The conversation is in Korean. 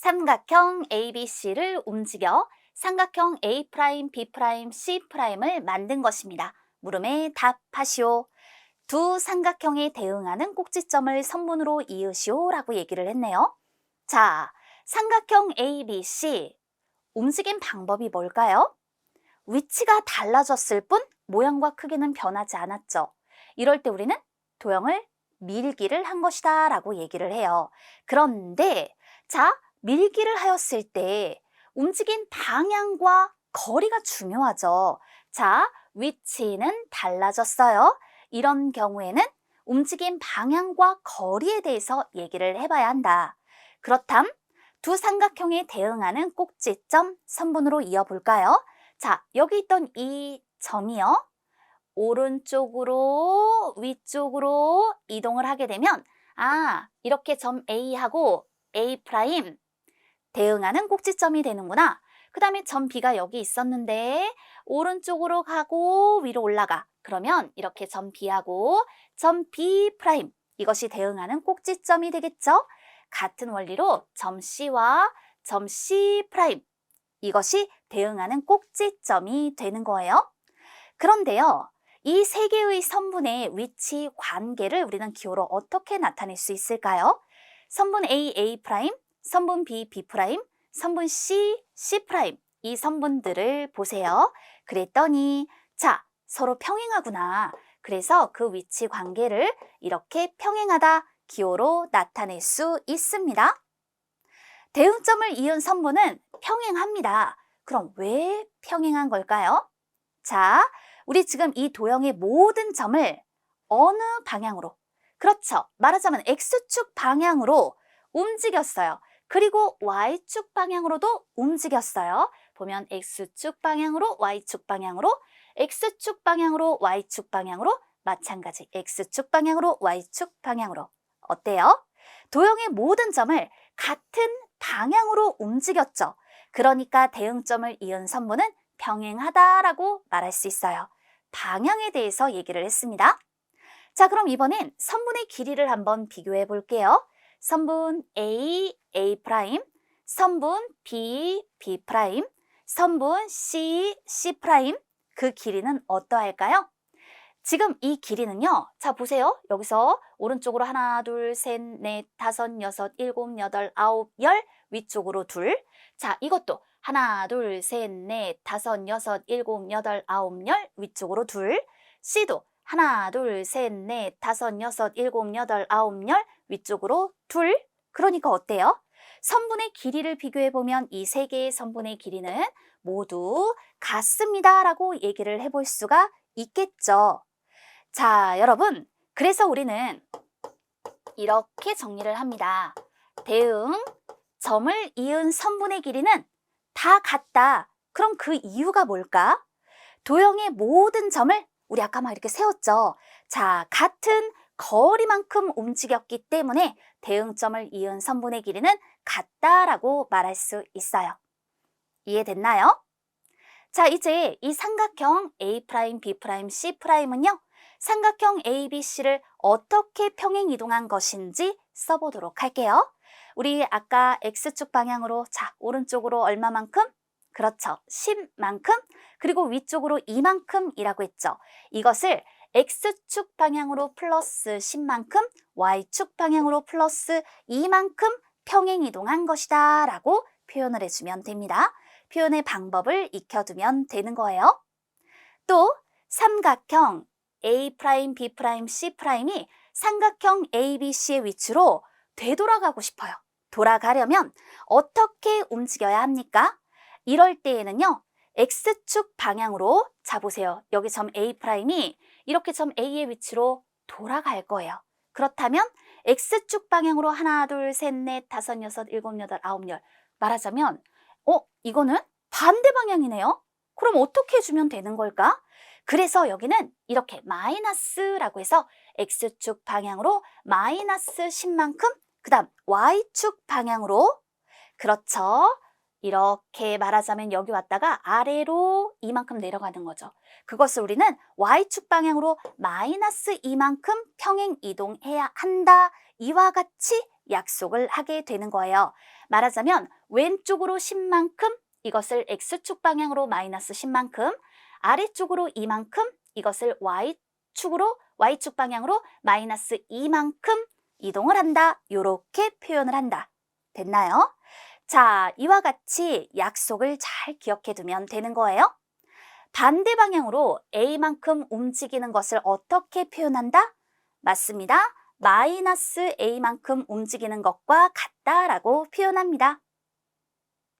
삼각형 ABC를 움직여 삼각형 A', B', C'을 만든 것입니다. 물음에 답하시오. 두 삼각형에 대응하는 꼭지점을 선분으로 이으시오 라고 얘기를 했네요. 자, 삼각형 ABC 움직임 방법이 뭘까요? 위치가 달라졌을 뿐 모양과 크기는 변하지 않았죠. 이럴 때 우리는 도형을 밀기를 한 것이다 라고 얘기를 해요. 그런데 자, 밀기를 하였을 때 움직인 방향과 거리가 중요하죠. 자, 위치는 달라졌어요. 이런 경우에는 움직인 방향과 거리에 대해서 얘기를 해봐야 한다. 그렇담 두 삼각형에 대응하는 꼭지점 선분으로 이어볼까요? 자, 여기 있던 이 점이요. 오른쪽으로 위쪽으로 이동을 하게 되면 아, 이렇게 점 A하고 A' 대응하는 꼭지점이 되는구나. 그 다음에 점 B가 여기 있었는데 오른쪽으로 가고 위로 올라가. 그러면 이렇게 점 B하고 점 B' 이것이 대응하는 꼭지점이 되겠죠? 같은 원리로 점 C와 점 C' 이것이 대응하는 꼭지점이 되는 거예요. 그런데요, 이 세 개의 선분의 위치 관계를 우리는 기호로 어떻게 나타낼 수 있을까요? 선분 A, A', 선분 B, B', 선분 C, C'. 이 선분들을 보세요. 그랬더니 자, 서로 평행하구나. 그래서 그 위치 관계를 이렇게 평행하다 기호로 나타낼 수 있습니다. 대응점을 이은 선분은 평행합니다. 그럼 왜 평행한 걸까요? 자, 우리 지금 이 도형의 모든 점을 어느 방향으로? 그렇죠. 말하자면 X축 방향으로 움직였어요. 그리고 Y축 방향으로도 움직였어요. 보면 X축 방향으로 Y축 방향으로 X축 방향으로 Y축 방향으로 마찬가지 X축 방향으로 Y축 방향으로 어때요? 도형의 모든 점을 같은 방향으로 움직였죠. 그러니까 대응점을 이은 선분은 평행하다라고 말할 수 있어요. 방향에 대해서 얘기를 했습니다. 자, 그럼 이번엔 선분의 길이를 한번 비교해 볼게요. 선분 A, A', 선분 B, B', 선분 C, C'. 그 길이는 어떠할까요? 지금 이 길이는요. 자, 보세요. 여기서 오른쪽으로 하나, 둘, 셋, 넷, 다섯, 여섯, 일곱, 여덟, 아홉, 열, 위쪽으로 둘. 자, 이것도 하나, 둘, 셋, 넷, 다섯, 여섯, 일곱, 여덟, 아홉, 열, 위쪽으로 둘. C도 하나, 둘, 셋, 넷, 다섯, 여섯, 일곱, 여덟, 아홉, 열, 위쪽으로 둘. 그러니까 어때요? 선분의 길이를 비교해보면 이 세 개의 선분의 길이는 모두 같습니다. 라고 얘기를 해볼 수가 있겠죠. 자, 여러분. 그래서 우리는 이렇게 정리를 합니다. 대응, 점을 이은 선분의 길이는 다 같다. 그럼 그 이유가 뭘까? 도형의 모든 점을 우리 아까 막 이렇게 세웠죠. 자, 같은 거리만큼 움직였기 때문에 대응점을 이은 선분의 길이는 같다라고 말할 수 있어요. 이해됐나요? 자, 이제 이 삼각형 A', B', C'은요. 삼각형 ABC를 어떻게 평행 이동한 것인지 써보도록 할게요. 우리 아까 X축 방향으로 자 오른쪽으로 얼마만큼? 그렇죠. 10만큼 그리고 위쪽으로 이만큼이라고 했죠. 이것을 X축 방향으로 플러스 10만큼 Y축 방향으로 플러스 2만큼 평행 이동한 것이다 라고 표현을 해주면 됩니다. 표현의 방법을 익혀두면 되는 거예요. 또 삼각형 A', B', C'이 삼각형 ABC의 위치로 되돌아가고 싶어요. 돌아가려면 어떻게 움직여야 합니까? 이럴 때에는요. X축 방향으로 자 보세요. 여기 점 A'이 이렇게 점 A의 위치로 돌아갈 거예요. 그렇다면 X축 방향으로 하나, 둘, 셋, 넷, 다섯, 여섯, 일곱, 여덟, 아홉, 열 말하자면 어? 이거는 반대 방향이네요? 그럼 어떻게 해주면 되는 걸까? 그래서 여기는 이렇게 마이너스라고 해서 X축 방향으로 마이너스 10만큼 그 다음 Y축 방향으로 그렇죠. 이렇게 말하자면 여기 왔다가 아래로 이만큼 내려가는 거죠. 그것을 우리는 Y축 방향으로 마이너스 이만큼 평행 이동해야 한다. 이와 같이 약속을 하게 되는 거예요. 말하자면 왼쪽으로 10만큼 이것을 x축 방향으로 마이너스 10만큼 아래쪽으로 이만큼 이것을 y축으로 y축 방향으로 마이너스 2만큼 이동을 한다. 이렇게 표현을 한다. 됐나요? 자, 이와 같이 약속을 잘 기억해 두면 되는 거예요. 반대 방향으로 a만큼 움직이는 것을 어떻게 표현한다? 맞습니다. 마이너스 a만큼 움직이는 것과 같다라고 표현합니다.